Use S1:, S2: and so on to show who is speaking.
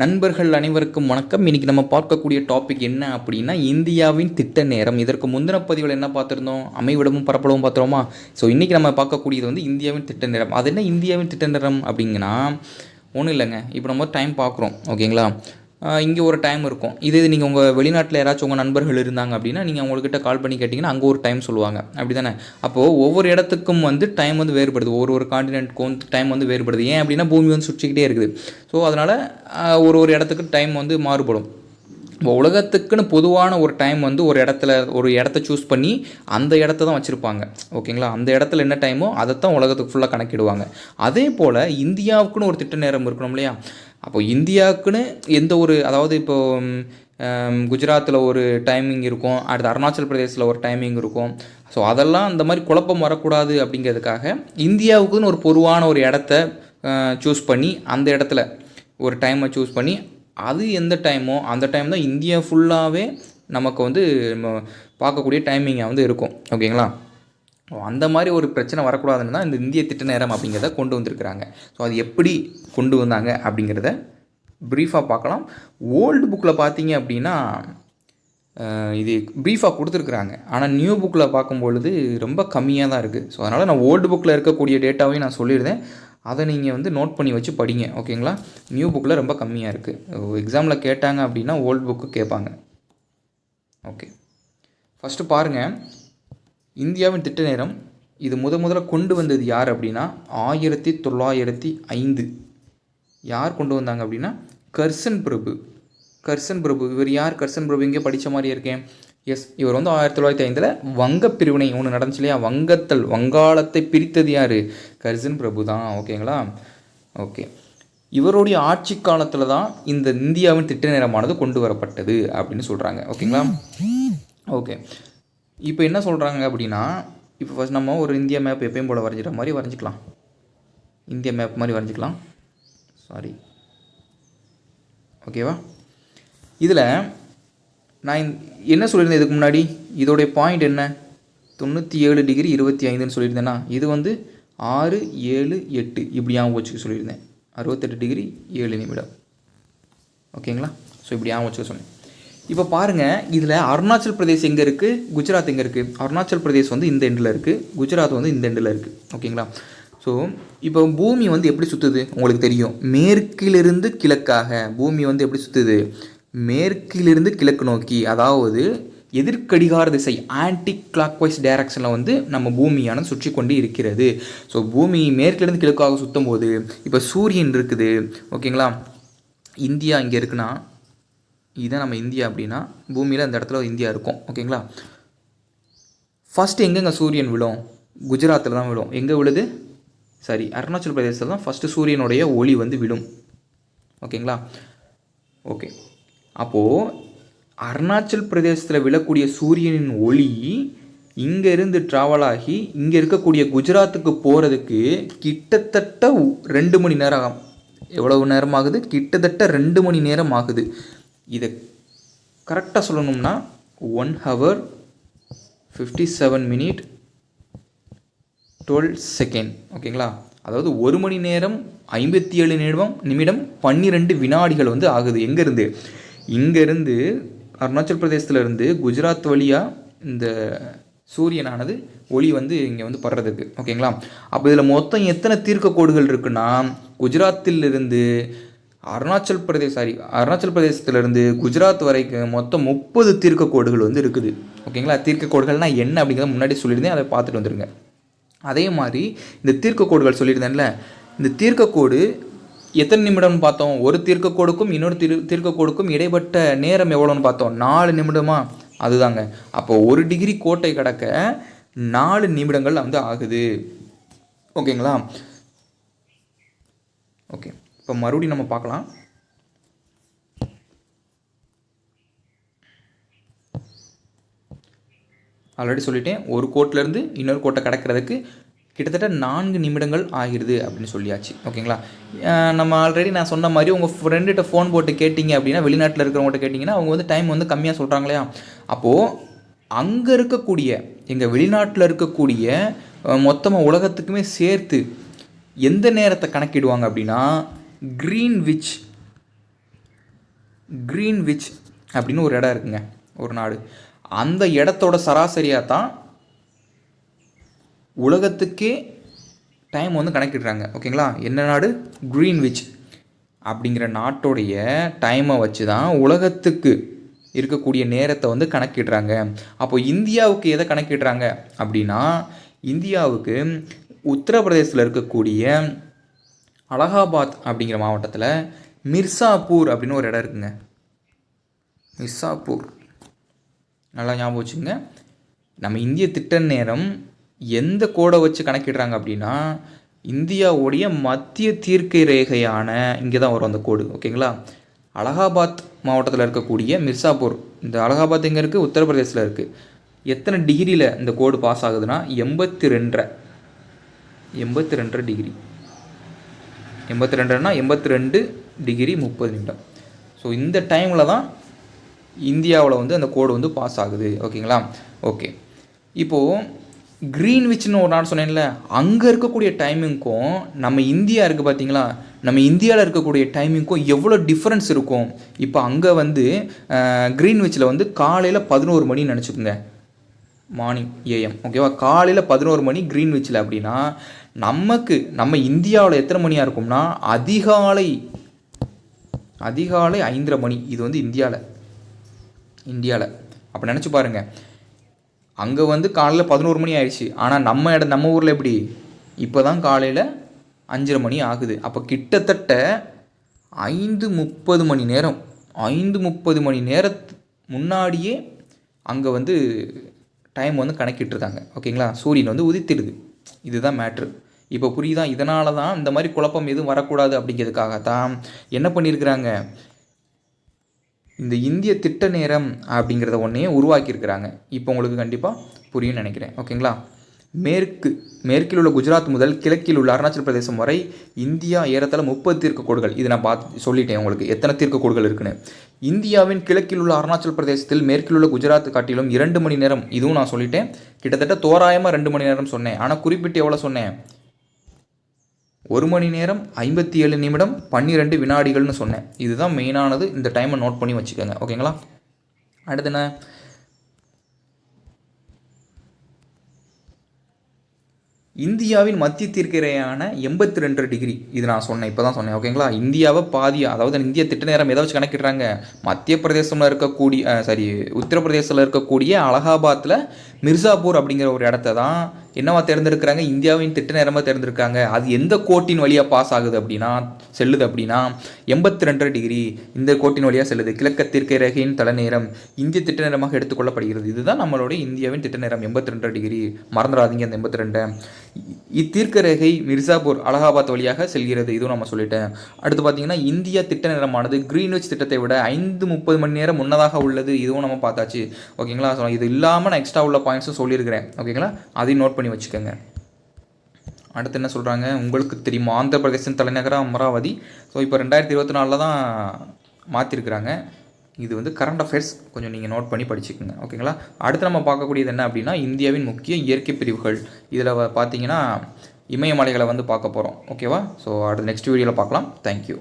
S1: நண்பர்கள் அனைவருக்கும் வணக்கம். இன்னைக்கு நம்ம பார்க்கக்கூடிய டாபிக் என்ன அப்படின்னா இந்தியாவின் திட்ட நேரம். இதற்கு முந்தின பதிவில் என்ன பார்த்துருந்தோம்? அமைவிடமும் பரப்பளவும் பார்த்துருவோமா ஸோ இன்றைக்கி நம்ம பார்க்கக்கூடியது வந்து இந்தியாவின் திட்ட நேரம். அது என்ன இந்தியாவின் திட்ட நேரம் அப்படிங்கன்னா ஒன்றும் இல்லைங்க. இப்போ நம்ம டைம் பார்க்குறோம். ஓகேங்களா இங்கே ஒரு டைம் இருக்கும். இது நீங்கள் உங்கள் வெளிநாட்டில் யாராச்சும் உங்கள் நண்பர்கள் இருந்தாங்க அப்படின்னா நீங்கள் அவங்கக்கிட்ட கால் பண்ணி கேட்டிங்கன்னா அங்கே ஒரு டைம் சொல்லுவாங்க. அப்படி தானே அப்போது ஒவ்வொரு இடத்துக்கும் வந்து டைம் வந்து வேறுபடுது. ஒரு ஒரு காண்டினென்ட்க்கும் வந்து டைம் வந்து வேறுபடுது. ஏன் அப்படின்னா பூமி வந்து சுற்றிக்கிட்டே இருக்குது. ஸோ அதனால் ஒரு ஒரு இடத்துக்கு டைம் வந்து மாறுபடும். இப்போ உலகத்துக்குன்னு பொதுவான ஒரு டைம் வந்து ஒரு இடத்துல ஒரு இடத்த சூஸ் பண்ணி அந்த இடத்த தான் வச்சுருப்பாங்க. ஓகேங்களா? அந்த இடத்துல என்ன டைமோ அதை தான் உலகத்துக்கு ஃபுல்லாக கணக்கிடுவாங்க. அதே போல் இந்தியாவுக்குன்னு ஒரு திட்ட நேரம் இருக்கணும் இல்லையா? அப்போ இந்தியாவுக்குன்னு எந்த ஒரு அதாவது இப்போ குஜராத்தில் ஒரு டைமிங் இருக்கும் அடுத்து அருணாச்சல் பிரதேசில் ஒரு டைமிங் இருக்கும். ஸோ அதெல்லாம் அந்த மாதிரி குழப்பம் வரக்கூடாது அப்படிங்கிறதுக்காக இந்தியாவுக்குன்னு ஒரு பொதுவான ஒரு இடத்த சூஸ் பண்ணி அந்த இடத்துல ஒரு டைமை சூஸ் பண்ணி அது எந்த டைமோ அந்த டைம் தான் இந்தியா ஃபுல்லாகவே நமக்கு வந்து நம்ம பார்க்கக்கூடிய டைமிங்காக வந்து இருக்கும். ஓகேங்களா அந்த மாதிரி ஒரு பிரச்சனை வரக்கூடாதுன்னு தான் இந்த இந்திய திட்ட நேரம் அப்படிங்கிறத கொண்டு வந்திருக்கிறாங்க. ஸோ அது எப்படி கொண்டு வந்தாங்க அப்படிங்கிறத ப்ரீஃபாக பார்க்கலாம். ஓல்டு புக்கில் பார்த்தீங்க அப்படின்னா இது ப்ரீஃபாக கொடுத்துருக்குறாங்க. ஆனால் நியூ புக்கில் பார்க்கும்பொழுது ரொம்ப கம்மியாக தான் இருக்குது ஸோ அதனால் நான் ஓல்டு புக்கில் இருக்கக்கூடிய டேட்டாவையும் நான் சொல்லியிருந்தேன் அதை நீங்கள் வந்து நோட் பண்ணி வச்சு படிங்க ஓகேங்களா நியூ புக்கில் ரொம்ப கம்மியாக இருக்குது எக்ஸாமில் கேட்டாங்க அப்படின்னா ஓல்டு புக்கு கேட்பாங்க. ஓகே ஃபஸ்ட்டு பாருங்கள் இந்தியாவின் திட்ட நேரம் இது முத முதல்ல கொண்டு வந்தது யார் அப்படின்னா ஆயிரத்தி தொள்ளாயிரத்தி ஐந்து. யார் கொண்டு வந்தாங்க அப்படின்னா கர்சன் பிரபு. கர்சன் பிரபு இவர் யார்? கர்சன் பிரபு இங்கே படித்த மாதிரி இருக்கேன் எஸ் இவர் வந்து ஆயிரத்தி தொள்ளாயிரத்தி ஐந்தில் வங்க பிரிவினை ஒன்று நடந்துச்சு இல்லையா? வங்கத்தல் வங்காளத்தை பிரித்தது யார்? கர்சன் பிரபு தான் ஓகேங்களா ஓகே இவருடைய ஆட்சி காலத்தில் தான் இந்த இந்தியாவின் திட்ட நேரமானது கொண்டு வரப்பட்டது அப்படின்னு சொல்கிறாங்க ஓகேங்களா ஓகே இப்போ என்ன சொல்கிறாங்க அப்படின்னா இப்போ ஃபஸ்ட் நம்ம ஒரு இந்தியா மேப் எப்பயும் போல் வரைஞ்சிற மாதிரி வரைஞ்சிக்கலாம். இந்தியா மேப் மாதிரி வரைஞ்சிக்கலாம். சாரி ஓகேவா இதில் நான் என்ன சொல்லியிருந்தேன் இதுக்கு முன்னாடி? இதோடைய பாயிண்ட் என்ன? தொண்ணூற்றி ஏழு டிகிரி இருபத்தி ஐந்துன்னு சொல்லியிருந்தேன்னா இது வந்து ஆறு ஏழு எட்டு. இப்படி ஞாபகம் வச்சுக்க சொல்லியிருந்தேன். அறுபத்தெட்டு டிகிரி ஏழு நிமிடம். ஓகேங்களா ஸோ இப்படி ஞாபகம் வச்சுக்க சொன்னேன். இப்போ பாருங்கள் இதில் அருணாச்சல் பிரதேஷ் எங்கே இருக்குது குஜராத் எங்கே இருக்குது அருணாச்சல் பிரதேஷ் வந்து இந்த எண்டில் இருக்குது குஜராத் வந்து இந்த எண்டில் இருக்குது ஓகேங்களா ஸோ இப்போ பூமி வந்து எப்படி சுற்றுது உங்களுக்கு தெரியும். மேற்கிலிருந்து கிழக்காக பூமி வந்து எப்படி சுற்றுது மேற்கிலிருந்து கிழக்கு நோக்கி அதாவது எதிர்கடிகார திசை ஆன்டி கிளாக்வைஸ் டைரக்ஷனில் வந்து நம்ம பூமியானது சுற்றி கொண்டு இருக்கிறது. ஸோ பூமி மேற்கிலிருந்து கிழக்காக சுற்றும் போது இப்போ சூரியன் இருக்குது. ஓகேங்களா இந்தியா இங்கே இருக்குன்னா இதுதான் நம்ம இந்தியா அப்படின்னா பூமியில் அந்த இடத்துல இந்தியா இருக்கும். ஓகேங்களா ஃபஸ்ட்டு எங்கெங்கே சூரியன் விழும்? குஜராத்தில் தான் விழும். எங்கே விழுது? சாரி அருணாச்சல் பிரதேசத்தில் தான் ஃபஸ்ட்டு சூரியனுடைய ஒளி வந்து விழும். ஓகேங்களா ஓகே அப்போது அருணாச்சல் பிரதேசத்தில் விழக்கூடிய சூரியனின் ஒளி இங்கேருந்து ட்ராவல் ஆகி இங்கே இருக்கக்கூடிய குஜராத்துக்கு போகிறதுக்கு கிட்டத்தட்ட ரெண்டு மணி நேரம் ஆகும். எவ்வளவு நேரம் ஆகுது? கிட்டத்தட்ட ரெண்டு மணி நேரம் ஆகுது. இதை கரெக்டாக சொல்லணும்னா one hour fifty seven minute twelve second ஓகேங்களா? அதாவது ஒரு மணி நேரம் ஐம்பத்தி ஏழு நிமிடம் நிமிடம் பன்னிரெண்டு வினாடிகள் வந்து ஆகுது. எங்கேருந்து? இங்கேருந்து அருணாச்சல் பிரதேசத்துலேருந்து குஜராத் வழியாக இந்த சூரியனானது ஒளி வந்து இங்கே வந்து படுறதுக்கு. ஓகேங்களா? அப்போ இதில் மொத்தம் எத்தனை தீர்க்க கோடுகள் இருக்குன்னா குஜராத்திலிருந்து அருணாச்சல் பிரதேஷ் சாரி அருணாச்சல் பிரதேசத்துலேருந்து குஜராத் வரைக்கும் மொத்தம் முப்பது தீர்க்கக்கோடுகள் வந்து இருக்குது. ஓகேங்களா? தீர்க்கக்கோடுகள்னால் என்ன அப்படிங்கிறத முன்னாடி சொல்லியிருந்தேன். அதை பார்த்துட்டு வந்துருங்க. அதே மாதிரி இந்த தீர்க்கக்கோடுகள் சொல்லியிருந்தேன்ல இந்த தீர்க்கக்கோடு எத்தனை நிமிடம்னு பார்த்தோம்? ஒரு தீர்க்கக்கோடுக்கும் இன்னொரு தீர் தீர்க்கக்கோடுக்கும் இடைப்பட்ட நேரம் எவ்வளோன்னு பார்த்தோம்? நாலு நிமிடமா? அதுதாங்க. அப்போ ஒரு டிகிரி கோட்டை கடக்க நாலு நிமிடங்கள் வந்து ஆகுது. ஓகேங்களா? ஓகே. இப்போ மறுபடியும் நம்ம பார்க்கலாம். ஆல்ரெடி சொல்லிட்டேன். ஒரு கோட்டிலேருந்து இன்னொரு கோட்டை கடக்கிறதுக்கு கிட்டத்தட்ட நான்கு நிமிடங்கள் ஆகிடுது அப்படின்னு சொல்லியாச்சு. ஓகேங்களா? நம்ம ஆல்ரெடி நான் சொன்ன மாதிரி உங்கள் ஃப்ரெண்டுகிட்ட ஃபோன் போட்டு கேட்டிங்க அப்படின்னா வெளிநாட்டில் இருக்கிறவங்கள்ட்ட கேட்டிங்கன்னா அவங்க வந்து டைம் வந்து கம்மியாக சொல்கிறாங்க அப்போது அங்கே இருக்கக்கூடிய எங்கள் வெளிநாட்டில் இருக்கக்கூடிய மொத்தமாக உலகத்துக்குமே சேர்த்து எந்த நேரத்தை கணக்கிடுவாங்க அப்படின்னா க்ரீன் விச் கிரீன்விச் அப்படின்னு ஒரு இடம் இருக்குங்க ஒரு நாடு. அந்த இடத்தோட சராசரியாக தான் உலகத்துக்கே டைம் வந்து கணக்கிடுறாங்க. ஓகேங்களா என்ன நாடு? கிரீன்விச் அப்படிங்கிற நாட்டோடைய டைமை வச்சு தான் உலகத்துக்கு இருக்கக்கூடிய நேரத்தை வந்து கணக்கிடுறாங்க. அப்போ இந்தியாவுக்கு எதை கணக்கிடுறாங்க அப்படின்னா இந்தியாவுக்கு உத்தரப்பிரதேசத்தில் இருக்கக்கூடிய அலகாபாத் அப்படிங்கிற மாவட்டத்தில் மிர்சாப்பூர் அப்படின்னு ஒரு இடம் இருக்குங்க. மிர்சாப்பூர் நல்லா ஞாபகம் வச்சுங்க நம்ம இந்திய திட்ட நேரம் எந்த கோடை வச்சு கணக்கிடுறாங்க அப்படின்னா இந்தியாவுடைய மத்திய தீர்க்கை ரேகையான இங்கே தான் வரும் அந்த கோடு ஓகேங்களா? அலகாபாத் மாவட்டத்தில் இருக்கக்கூடிய மிர்சாப்பூர் இந்த அலகாபாத் எங்கே இருக்குது உத்தரப்பிரதேசில் இருக்குது எத்தனை டிகிரியில் இந்த கோடு பாஸ் ஆகுதுன்னா எண்பத்தி ரெண்டரை. எண்பத்தி ரெண்டரை டிகிரி. எண்பத்தி ரெண்டுன்னா எண்பத்தி ரெண்டு டிகிரி முப்பது நிமிடம். ஸோ இந்த டைமில் தான் இந்தியாவில் வந்து அந்த கோடு வந்து பாஸ் ஆகுது. ஓகேங்களா? ஓகே இப்போது க்ரீன்விச்னு ஒரு நாடு சொன்னேன்ல அங்கே இருக்கக்கூடிய டைமிங்க்கும் நம்ம இந்தியா இருக்குது பார்த்தீங்களா நம்ம இந்தியாவில் இருக்கக்கூடிய டைமிங்க்கும் எவ்வளோ டிஃப்ரென்ஸ் இருக்கும்? இப்போ அங்கே வந்து க்ரீன்விச்சில் வந்து காலையில் பதினோரு மணின்னு நினச்சிக்கோங்க. மார்னிங் ஏஎம் ஓகேவா காலையில் பதினோரு மணி க்ரீன்விச்சில் அப்படின்னா நமக்கு நம்ம இந்தியாவில் எத்தனை மணியாக இருக்கும்னா அதிகாலை அதிகாலை ஐந்தரை மணி. இது வந்து இந்தியாவில் இந்தியாவில் அப்போ நினச்சி பாருங்கள் அங்கே வந்து காலையில் பதினோரு மணி ஆயிடுச்சு. ஆனால் நம்ம இடம் நம்ம ஊரில் எப்படி? இப்போ தான் காலையில் அஞ்சரை மணி ஆகுது. அப்போ கிட்டத்தட்ட ஐந்து முப்பது மணி நேரம். ஐந்து முப்பது மணி நேரத்து முன்னாடியே அங்கே வந்து டைம் வந்து கணக்கிட்டுருக்காங்க. ஓகேங்களா? சூரியன் வந்து உதித்திடுது. இதுதான் மேட்ரு இப்போ புரியுதா? இதனால தான் இந்த மாதிரி குழப்பம் எதுவும் வரக்கூடாது அப்படிங்கிறதுக்காக தான் என்ன பண்ணியிருக்கிறாங்க? இந்த இந்திய திட்ட நேரம் அப்படிங்கிறத ஒன்றையே உருவாக்கியிருக்கிறாங்க. இப்போ உங்களுக்கு கண்டிப்பாக புரியும்னு நினைக்கிறேன். ஓகேங்களா? மேற்கு மேற்கில் உள்ள குஜராத் முதல் கிழக்கில் உள்ள அருணாச்சல பிரதேசம் வரை இந்தியா ஏறத்தாழ முப்பது தீர்க்க கோடுகள் இது நான் பார்த்து சொல்லிட்டேன் உங்களுக்கு. எத்தனை தீர்க்க கோடுகள் இருக்குன்னு. இந்தியாவின் கிழக்கில் உள்ள அருணாச்சல பிரதேசத்தில் மேற்கில் உள்ள குஜராத் காட்டிலும் இரண்டு மணி நேரம் இதுவும் நான் சொல்லிட்டேன். கிட்டத்தட்ட தோராயமாக ரெண்டு மணி நேரம் சொன்னேன். ஆனால் குறிப்பிட்டு எவ்வளோ சொன்னேன்? ஒரு மணி நேரம் ஐம்பத்தி ஏழு நிமிடம் பன்னிரெண்டு வினாடிகள்னு சொன்னேன். இதுதான் மெயினானது இந்த டைமை நோட் பண்ணி வச்சுக்கோங்க. ஓகேங்களா அடுத்து என்ன? இந்தியாவின் மத்திய தீர்க்கரையான எண்பத்தி ரெண்டு டிகிரி. இது நான் சொன்னேன் இப்போ தான் சொன்னேன் ஓகேங்களா இந்தியாவை பாதி அதாவது இந்திய திட்ட நேரம் எதை வச்சு கணக்கிடுறாங்க? மத்திய பிரதேசமில் இருக்கக்கூடிய சாரி உத்தரப்பிரதேசத்தில் இருக்கக்கூடிய அலகாபாத்தில் மிர்சாப்பூர் அப்படிங்கிற ஒரு இடத்த தான் என்னவா தேர்ந்தெடுக்கிறாங்க? இந்தியாவின் திட்ட நேரமாக தேர்ந்தெடுக்காங்க அது எந்த கோட்டின் வழியாக பாஸ் ஆகுது அப்படின்னா செல்லுது அப்படின்னா எண்பத்தி ரெண்டரை டிகிரி இந்த கோட்டின் வழியாக செல்லுது. கிழக்கத்திற்கை ரேகையின் தலைநேரம் இந்திய திட்ட நேரமாக எடுத்துக்கொள்ளப்படுகிறது இதுதான் நம்மளுடைய இந்தியாவின் திட்ட நேரம். எண்பத்தி ரெண்டரை டிகிரி. மறந்துடாதீங்க அந்த எண்பத்தி ரெண்டை இத்தீர்க்க ரேகை மிர்சாப்பூர் அலகாபாத் வழியாக செல்கிறது. இதுவும் நம்ம சொல்லிட்டேன். அடுத்து பார்த்தீங்கன்னா இந்தியா திட்ட நேரமானது கிரீன்விச் திட்டத்தை விட ஐந்து முப்பது மணி நேரம் முன்னதாக உள்ளது. இதுவும் நம்ம பார்த்தாச்சு. ஓகேங்களா? ஸோ இது இல்லாமல் நான் எக்ஸ்ட்ரா உள்ள பாயிண்ட்ஸும் சொல்லியிருக்கிறேன். ஓகேங்களா? அதையும் நோட் பண்ணி வச்சுக்கோங்க. அடுத்து என்ன சொல்கிறாங்க உங்களுக்கு தெரியுமா? ஆந்திர பிரதேசத்தின் தலைநகரம் அமராவதி. ஸோ இப்போ ரெண்டாயிரத்தி இருபத்தி நாலில் தான் மாற்றிருக்கிறாங்க இது வந்து கரண்ட் அஃபேர்ஸ் கொஞ்சம் நீங்கள் நோட் பண்ணி படிச்சுக்கோங்க. ஓகேங்களா அடுத்து நம்ம பார்க்கக்கூடியது என்ன அப்படின்னா இந்தியாவின் முக்கிய இயற்கை பிரிவுகள். இதில் பார்த்தீங்கன்னா இமயமலைகளை வந்து பார்க்க போகிறோம் ஓகேவா ஸோ அடுத்த நெக்ஸ்ட் வீடியோவில் பார்க்கலாம். தேங்க்யூ